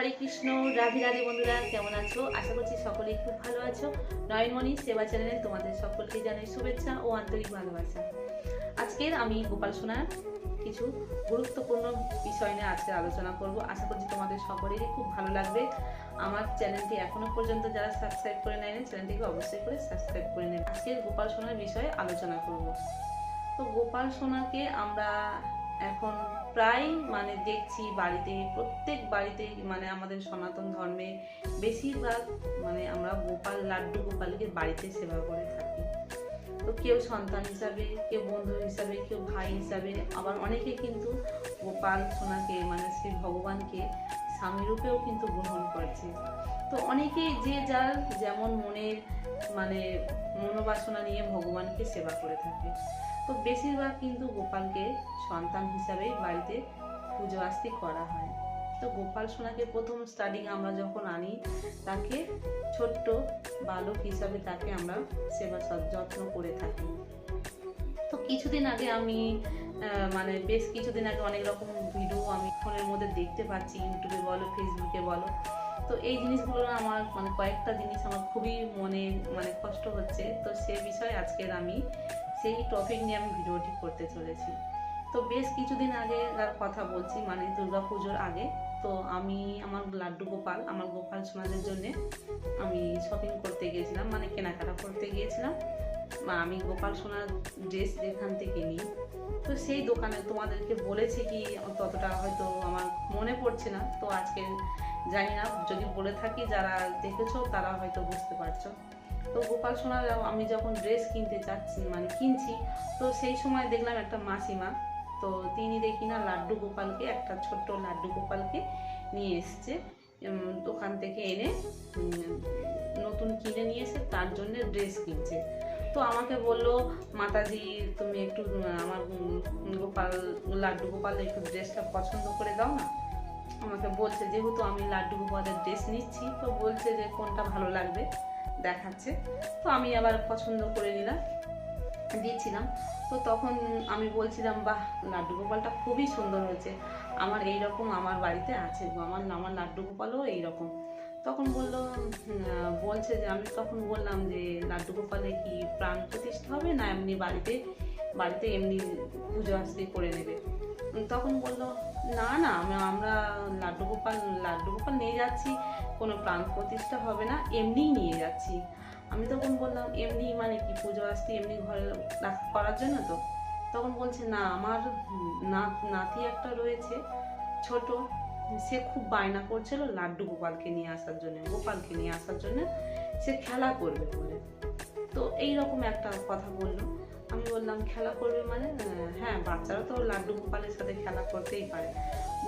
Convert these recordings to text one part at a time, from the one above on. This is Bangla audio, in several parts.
হরে কৃষ্ণ, রাধে রাধে বন্ধুরা, কেমন আছো? আশা করছি সকলেই খুব ভালো আছো। নয়নমণি সেবা চ্যানেলে তোমাদের সকলকে জানাই শুভেচ্ছা ও আন্তরিক ভালোবাসা। আজকের আমি গোপাল সোনার কিছু গুরুত্বপূর্ণ বিষয় নিয়ে আজকে আলোচনা করব। আশা করছি তোমাদের সকলেরই খুব ভালো লাগবে। আমার চ্যানেলটি এখনও পর্যন্ত যারা সাবস্ক্রাইব করে নেয়নি চ্যানেলটিকে অবশ্যই করে সাবস্ক্রাইব করে নেবে। আজকের গোপাল সোনার বিষয়ে আলোচনা করব। তো গোপাল সোনাকে আমরা এখন প্রায় মানে দেখছি বাড়িতে, প্রত্যেক বাড়িতে মানে আমাদের সনাতন ধর্মে বেশিরভাগ মানে আমরা গোপাল, লাড্ডু গোপালকে বাড়িতে সেবা করে থাকি। তো কেউ সন্তান হিসাবে, কেউ বন্ধু হিসাবে, কেউ ভাই হিসাবে, আবার অনেকে কিন্তু গোপাল সোনাকে মানে শ্রী ভগবানকে স্বামী রূপেও কিন্তু গ্রহণ করছে। তো অনেকেই যে যার যেমন মনের মানে মনোবাসনা নিয়ে ভগবানকে সেবা করে থাকে। তো বেশিরভাগ কিন্তু গোপালকে সন্তান হিসাবেই বাড়িতে পুজো আস্তি করা হয়। তো গোপাল সোনাকে প্রথম স্টার্টিং আমরা যখন আনি, তাকে ছোট্ট বালক হিসাবে তাকে আমরা সেবা যত্ন করে থাকি। তো কিছুদিন আগে আমি মানে বেশ কিছুদিন আগে অনেক রকম ভিডিও আমি ফোনের মধ্যে দেখতে পাচ্ছি ইউটিউবে বলো ফেসবুকে বলো। তো এই জিনিসগুলো আমার মানে কয়েকটা জিনিস আমার খুবই মনে মানে কষ্ট হচ্ছে। তো সে বিষয়ে আজকের আমি সেই টপিক নিয়ে আমি ভিডিওটি করতে চলেছি। তো বেশ কিছুদিন আগে তার কথা বলছি মানে দুর্গা পুজোর আগে। তো আমি আমার লাড্ডু গোপাল, আমার গোপাল সোনাদের জন্য আমি শপিং করতে গিয়েছিলাম মানে কেনাকাটা করতে গিয়েছিলাম। বা আমি গোপাল সোনার ড্রেস যেখান থেকে নিই। তো সেই দোকানে তোমাদেরকে বলেছি কি, ততটা হয়তো আমার মনে পড়ছে না। তো আজকে জানি না, যদি বলে থাকি যারা দেখেছ তারা হয়তো বুঝতে পারছ। তো গোপাল সোনার আমি যখন ড্রেস কিনতে যাচ্ছি মানে কিনছি, তো সেই সময় দেখলাম একটা মাসিমা, তো তিনি দেখি না লাড্ডু গোপালকে, একটা ছোট্ট লাড্ডু গোপালকে নিয়ে এসছে দোকান থেকে এনে নতুন কিনে নিয়ে এসে তার জন্য ড্রেস কিনছে। তো আমাকে বলল, মাতাজি, তুমি একটু, আমার গোপাল, লাড্ডু গোপাল একটু ড্রেসটা পছন্দ করে দাও না। আমাকে বলছে, যেহেতু আমি লাড্ডু গোপালের ড্রেস নিচ্ছি, তো বলছে যে কোনটা ভালো লাগবে? দেখাচ্ছে। তো আমি আবার পছন্দ করে নিলাম। দিয়েছিলাম। তো তখন আমি বলছিলাম, বাহ লাড্ডু গোপালটা খুবই সুন্দর হয়েছে। আমার এই রকম আমার বাড়িতে আছে আমার আমার লাড্ডু গোপালও এইরকম। তখন বলল বলছে যে, আমি তখন বললাম যে লাড্ডু গোপালে কি প্রাণ প্রতিষ্ঠা হবে না এমনি বাড়িতে বাড়িতে এমনি পুজো আসতে করে নেবে? তখন বলল, না না, আমরা লাড্ডু গোপাল লাড্ডু গোপাল নিয়ে যাচ্ছি। কোনো প্রাণ প্রতিষ্ঠা হবে না, এমনিই নিয়ে যাচ্ছি। আমি তখন বললাম, এমনি মানে কি পুজো আসতে এমনি ঘরে করার জন্য তো? তখন বলছে, না, আমার নাত একটা রয়েছে, ছোট, সে খুব বায়না করছিল লাড্ডু গোপালকে নিয়ে আসার জন্য, গোপালকে নিয়ে আসার জন্য সে খেলা করবে বলে। তো এই রকম একটা কথা বলল। আমি বললাম, খেলা করবে মানে? হ্যাঁ বাচ্চারা তো লাড্ডু গোপালের সাথে খেলা করতেই পারে।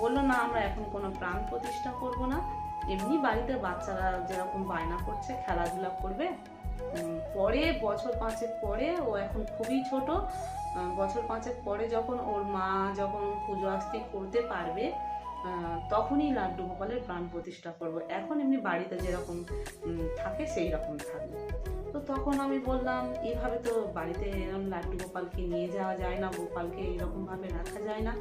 বলল, না, আমরা এখন কোনো প্রাণ প্রতিষ্ঠা করব না। এমনি বাড়িতে বাচ্চারা যেরকম বায়না করছে, খেলাধুলা করবে পরে বছর পাঁচের পরে ও এখন খুবই ছোট বছর পাঁচের পরে যখন ওর মা যখন পুজো আস্তি করতে পারবে তখনই লাড্ডু গোপালের প্রাণ প্রতিষ্ঠা করব। এখন এমনি বাড়িতে যেরকম থাকে সেই রকম থাকবে। তো তখন আমি বললাম এভাবে তো বাড়িতে এরকম লাড্ডু গোপালকে নিয়ে যাওয়া যায় না, গোপালকে এরকমভাবে রাখা যায় না।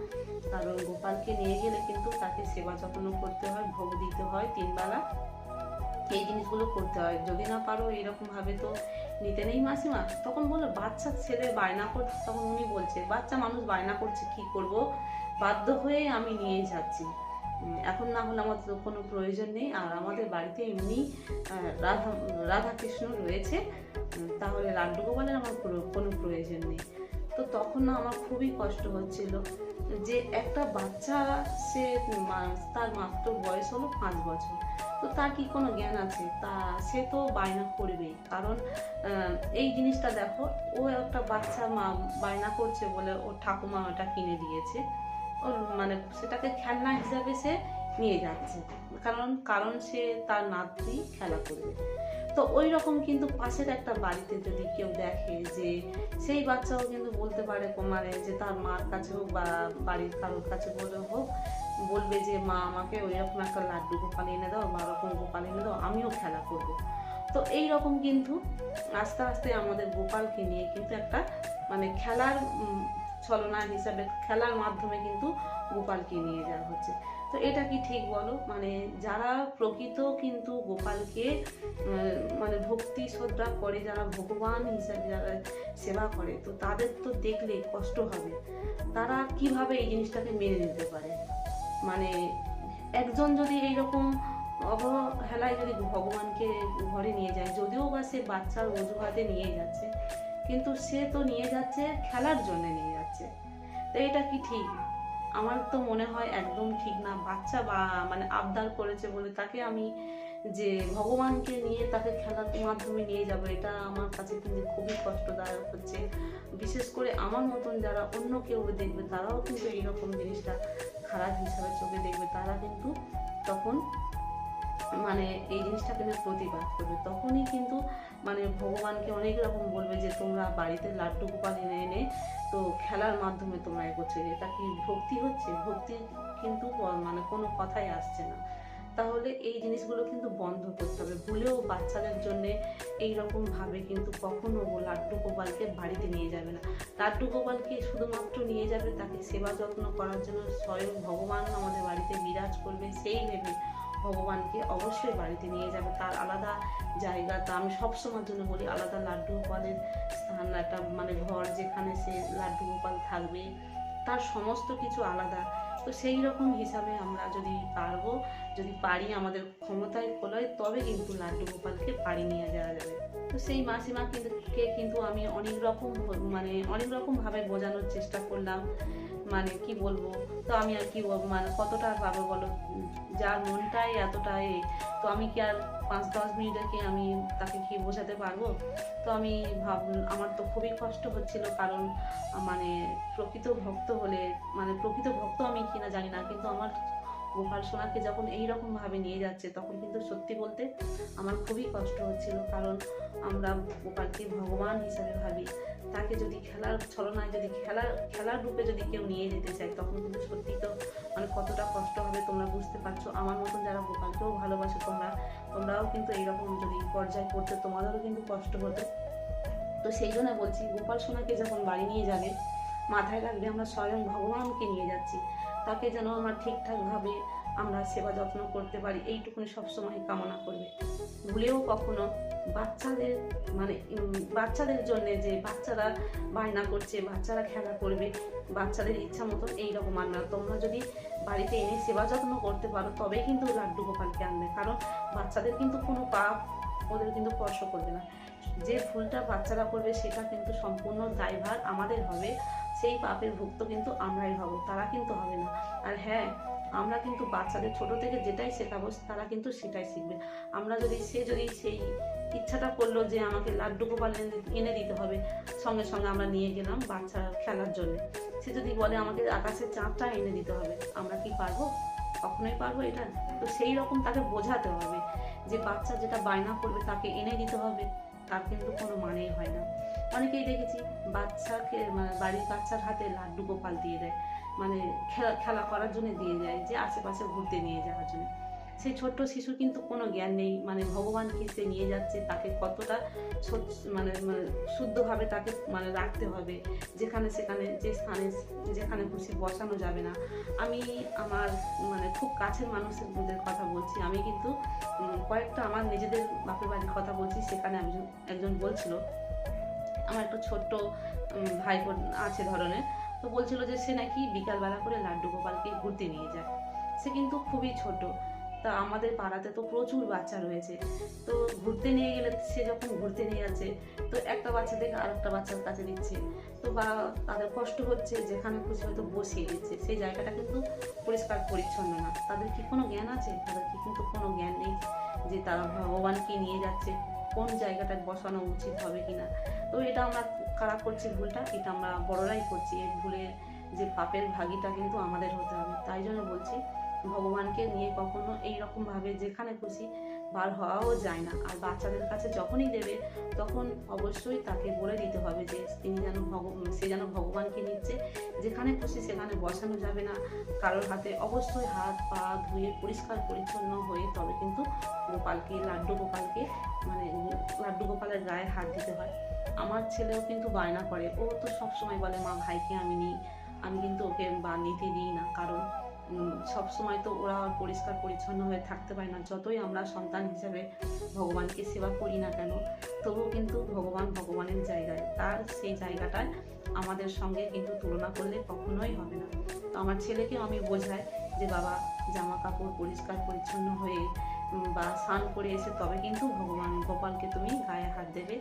কারণ গোপালকে নিয়ে গেলে কিন্তু তাকে সেবা যত্ন করতে হয়, ভোগ দিতে হয় তিনবেলা এই জিনিসগুলো করতে হয়। যদি না পারো এরকম ভাবে তো নিতে নেই মাসিমা। তখন বলল, বাচ্চা ছেলে বায়না করছে। তখন উনি বলছে, বাচ্চা মানুষ বায়না করছে, কি করব? বাধ্য হয়ে আমি নিয়ে যাচ্ছি। এখন না হলে আমাদের তো কোনো প্রয়োজন নেই। আর আমাদের বাড়িতে এমনি রাধা, রাধাকৃষ্ণ রয়েছে। তাহলে লাড্ডু গোপালের আমার কোনো- প্রয়োজন নেই। তো তখন না আমার খুবই কষ্ট হচ্ছিল যে একটা বাচ্চা সে তার মাত্র বয়স হলো পাঁচ বছর। তো তার কি কোনো জ্ঞান আছে? তা সে তো বায়না করবেই। কারণ এই জিনিসটা দেখো, ও একটা বাচ্চা মা বায়না করছে বলে ওর ঠাকুমা ওটা কিনে দিয়েছে। মানে সেটাকে খেলনা হিসাবে সে নিয়ে যাচ্ছে। কারণ কারণ সে তার নাতনি খেলা করবে। তো ওই রকম কিন্তু পাশের একটা বাড়িতে যদি কেউ দেখে যে, সেই বাচ্চাও কিন্তু বলতে পারে মানে যে, তার মার কাছে হোক বা বাড়ির কারোর কাছে বলে হোক, বলবে যে, মা, আমাকে ওই রকম একটা লাড্ডু গোপাল এনে দাও বা ওরকম গোপাল এনে দাও, আমিও খেলা করব। তো এই রকম কিন্তু আস্তে আস্তে আমাদের গোপালকে নিয়ে কিন্তু একটা মানে খেলার উম, ছলনা হিসাবে খেলার মাধ্যমে কিন্তু গোপালকে নিয়ে যাওয়া হচ্ছে। তো এটা কি ঠিক বলো? মানে যারা প্রকৃত কিন্তু গোপালকে মানে ভক্তি শ্রদ্ধা করে যারা ভগবান হিসাবে যারা সেবা করে তো তাদের তো দেখলে কষ্ট হবে। তারা কীভাবে এই জিনিসটাকে মেনে নিতে পারে? মানে একজন যদি এইরকম অবহেলায় যদি ভগবানকে ঘরে নিয়ে যায় যদিও বা সে বাচ্চার অজুহাতে নিয়ে যাচ্ছে কিন্তু সে তো নিয়ে যাচ্ছে খেলার জন্য নিয়ে যাচ্ছে। তো এটা কি ঠিক? আমার তো মনে হয় একদম ঠিক না। বাচ্চা বা মানে আবদার করেছে বলে তাকে আমি যে ভগবানকে নিয়ে তাকে খেলার মাধ্যমে নিয়ে যাব, এটা আমার কাছে কিন্তু খুবই কষ্টদায়ক হচ্ছে। বিশেষ করে আমার মতন যারা অন্য কেউ দেখবে, তারাও কিন্তু এইরকম জিনিসটা খারাপ হিসাবে চোখে দেখবে। তারা কিন্তু তখন মানে এই জিনিসটাকে নিয়ে প্রতিবাদ করবে। তখনই কিন্তু মানে ভগবানকে অনেক রকম বলবে যে, তোমরা বাড়িতে লাড্ডু গোপাল এনে এনে তো খেলার মাধ্যমে তোমরা এ করছ এটা কি ভক্তি হচ্ছে? ভক্তি কিন্তু মানে কোনো কথাই আসছে না। তাহলে এই জিনিসগুলো কিন্তু বন্ধ করতে হবে। ভুলেও বাচ্চাদের জন্য এইরকম ভাবে কিন্তু কখনো লাড্ডু গোপালকে বাড়িতে নিয়ে যাবে না। লাড্ডু গোপালকে শুধুমাত্র নিয়ে যাবে? তাকে সেবা যত্ন করার জন্য স্বয়ং ভগবান আমাদের বাড়িতে বিরাজ করবে সেই ভেবে। ভগবানকে অবশ্যই বাড়িতে নিয়ে যাবে। তার আলাদা জায়গা, তা আমি সবসময়ের জন্য বলি আলাদা লাড্ডু গোপালের স্থান, একটা মানে ঘর যেখানে সে লাড্ডু গোপাল থাকবে, তার সমস্ত কিছু আলাদা। তো সেই রকম হিসাবে আমরা যদি পারব, যদি পারি আমাদের ক্ষমতায় খোলায় তবে কিন্তু লাড্ডু গোপালকে পাড়ি নিয়ে যাওয়া যাবে। তো সেই মাসিমা কে কিন্তু আমি অনেক রকম মানে অনেক রকম ভাবে বোঝানোর চেষ্টা করলাম মানে কি বলব? তো আমি আর কি মানে কতটা পাবো বলো? যার মনটাই এতটাই, তো আমি কি আর পাঁচ, দশ মিনিটে কি আমি তাকে কি বোঝাতে পারব? তো আমি ভাব, আমার তো খুবই কষ্ট হচ্ছিল কারণ মানে প্রকৃত ভক্ত হলে মানে প্রকৃত ভক্ত আমি কিনা জানি না, কিন্তু আমার গোপাল সোনাকে যখন এইরকম ভাবে নিয়ে যাচ্ছে, তখন কিন্তু সত্যি বলতে আমার খুবই কষ্ট হচ্ছিল। কারণ আমরা গোপালকে ভগবান হিসাবে ভাবি। তাকে যদি খেলার ছলনায় যদি খেলার খেলার রূপে যদি কেউ নিয়ে যেতে চায়, তখন কিন্তু সত্যি তো মানে কতটা কষ্ট হবে তোমরা বুঝতে পারছ। আমার মতন যারা গোপালকেও ভালোবাসো, তোমরা, তোমরাও কিন্তু এইরকম যদি পর্যায়ে পড়তে তোমাদেরও কিন্তু কষ্ট হতো। তো সেই জন্য বলছি, গোপাল সোনাকে যখন বাড়ি নিয়ে যাবে, মাথায় রাখবে আমরা স্বয়ং ভগবানকে নিয়ে যাচ্ছি। তাকে যেন আমরা ঠিকঠাকভাবে আমরা সেবা যত্ন করতে পারি, এইটুকুনি সবসময় কামনা করবে। ভুলেও কখনো বাচ্চাদের মানে বাচ্চাদের জন্য যে বাচ্চারা বায়না করছে, বাচ্চারা খেলা করবে, বাচ্চাদের ইচ্ছা মতো এইরকম আনবে তোমরা যদি বাড়িতে এনে সেবা যত্ন করতে পারো তবেই কিন্তু লাড্ডু গোপালকে আনবে। কারণ বাচ্চাদের কিন্তু কোনো পাপ ওদের কিন্তু স্পর্শ করবে না। যে ভুলটা বাচ্চারা করবে, সেটা কিন্তু সম্পূর্ণ দায়ভার আমাদের হবে। সেই পাপের ভুক্ত কিন্তু আমরাই হব, তারা কিন্তু হবে না। আর হ্যাঁ আমরা কিন্তু বাচ্চাদের ছোট থেকে যেটাই শেখাবো, তারা কিন্তু সেটাই শিখবে। আমরা যদি, সে যদি সেই ইচ্ছাটা করল যে আমাকে লাড্ডু গোপাল এনে- দিতে হবে, সঙ্গে সঙ্গে আমরা নিয়ে গেলাম বাচ্চা খেলার জন্য। সে যদি বলে আমাকে আকাশের চাঁদটা এনে দিতে হবে, আমরা কি পারব? কখনোই পারব এটা? তো সেই রকম তাকে বোঝাতে হবে যে বাচ্চা যেটা বায়না করবে তাকে এনে দিতে হবে। তার কিন্তু কোনো মানেই হয় না। অনেকেই দেখেছি বাচ্চাকে মানে বাড়ির বাচ্চার হাতে লাড্ডু গোপাল দিয়ে দেয়। মানে খেলা খেলা করার জন্য দিয়ে যায় যে আশেপাশে ঘুরতে নিয়ে যাওয়ার জন্য। সেই ছোট্ট শিশুর কিন্তু কোনো জ্ঞান নেই। মানে ভগবানকে সে নিয়ে যাচ্ছে, তাকে কতটা মানে মানে শুদ্ধভাবে তাকে মানে রাখতে হবে। যেখানে সেখানে, যে স্থানে, যেখানে খুশি বসানো যাবে না। আমি আমার মানে খুব কাছের মানুষের মধ্যে কথা বলছি। আমি কিন্তু কয়েকটা আমার নিজেদের বাপের বাড়ির কথা বলছি। সেখানে একজন একজন বলছিল, আমার একটা ছোট্ট ভাই বোন আছে ধরনের। তো বলছিল যে সে নাকি বিকালবেলা করে লাড্ডু গোপালকে ঘুরতে নিয়ে যায়। সে কিন্তু খুবই ছোট। তা আমাদের পাড়াতে তো প্রচুর বাচ্চা রয়েছে। তো ঘুরতে নিয়ে গেলে সে যখন ঘুরতে নিয়ে যাচ্ছে, তো একটা বাচ্চা দেখে আরেকটা বাচ্চার কাছে দিচ্ছে তো বা তাদের কষ্ট হচ্ছে, যেখানে খুশি হয়তো বসিয়ে দিচ্ছে। সেই জায়গাটা কিন্তু পরিষ্কার পরিচ্ছন্ন না। তাদের কি কোনো জ্ঞান আছে? তাদের কি কিন্তু কোনো জ্ঞান নেই যে তারা ভগবানকে নিয়ে যাচ্ছে, কোন জায়গাটা বসানো উচিত হবে কিনা? তো এটা আমরা কারা করছি ভুলটা? এটা আমরা বড়রাই করছি। এই ভুলের যে পাপের ভাগিটা কিন্তু আমাদের হতে হবে। তাই জন্য বলছি ভগবানকে নিয়ে কখনো এই রকম ভাবে যেখানে খুশি বার হওয়াও যায় না। আর বাচ্চাদের কাছে যখনই দেবে, তখন অবশ্যই তাকে বলে দিতে হবে যে, তিনি যেন ভগ, সে যেন ভগবানকে নিচ্ছে। যেখানে খুশি সেখানে বসানো যাবে না। কারোর হাতে অবশ্যই হাত, পা ধুয়ে পরিষ্কার পরিচ্ছন্ন হয়ে তবে কিন্তু গোপালকে, লাড্ডু গোপালকে মানে লাড্ডু গোপালের গায়ে হাত দিতে হয়। আমার ছেলেও কিন্তু বায়না করে। ও তো সবসময় বলে, মা, ভাইকে আমি নিই। আমি কিন্তু ওকে বা নিতে দিই না। কারণ সব সময় তো ওরা পরিষ্কার পরিচ্ছন্ন হয়ে থাকতে পারে না। যতই আমরা সন্তান হিসাবে ভগবানকে সেবা করি না কেন, তবুও কিন্তু ভগবান ভগবানের জায়গায়। তার সেই জায়গাটায় আমাদের সঙ্গে কিন্তু তুলনা করলে কখনোই হবে না। তো আমার ছেলেকেও আমি বোঝাই যে, বাবা, জামা কাপড় পরিষ্কার পরিচ্ছন্ন হয়ে বা স্নান করে এসে তবে কিন্তু ভগবান গোপালকে তুমি গায়ে হাত দেবে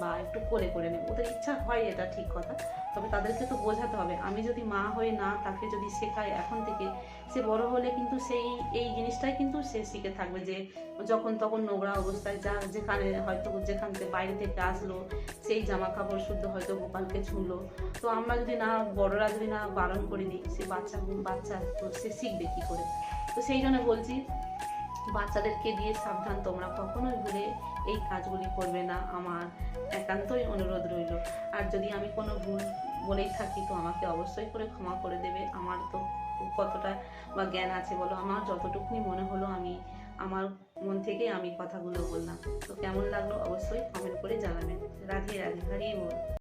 বা একটু করে করে নেবে। ওদের ইচ্ছা হয় এটা ঠিক কথা। তবে তাদেরকে তো বোঝাতে হবে। আমি যদি মা হয়ে না তাকে যদি শেখাই এখন থেকে, সে বড় হলে কিন্তু সেই, এই জিনিসটাই কিন্তু সে শিখে থাকবে যে যখন তখন নোংরা অবস্থায় যা যেখানে হয়তো যেখান থেকে বাইরে থেকে আসলো, সেই জামা কাপড় শুদ্ধ হয়তো গোপালকে ছুঁলো। তো আমরা যদি না, বড়রা যদি না বারণ করে দিই, সে বাচ্চা বাচ্চা, তো সে শিখবে কী করে? তো সেই জন্য বলছি বাচ্চাদেরকে দিয়ে সাবধান তোমরা কখনোই ভুলে এই কাজগুলি করবে না। আমার একান্তই অনুরোধ রইল। আর যদি আমি কোনো ভুল বলেই থাকি, তো আমাকে অবশ্যই করে ক্ষমা করে দেবে। আমার তো কতটা বা জ্ঞান আছে বলো? আমার যতটুকুনি মনে হলো আমি, আমার মন থেকে আমি কথাগুলো বললাম। তো কেমন লাগল অবশ্যই কমেন্ট করে জানাবেন রাধে রাধে হারিয়ে বল।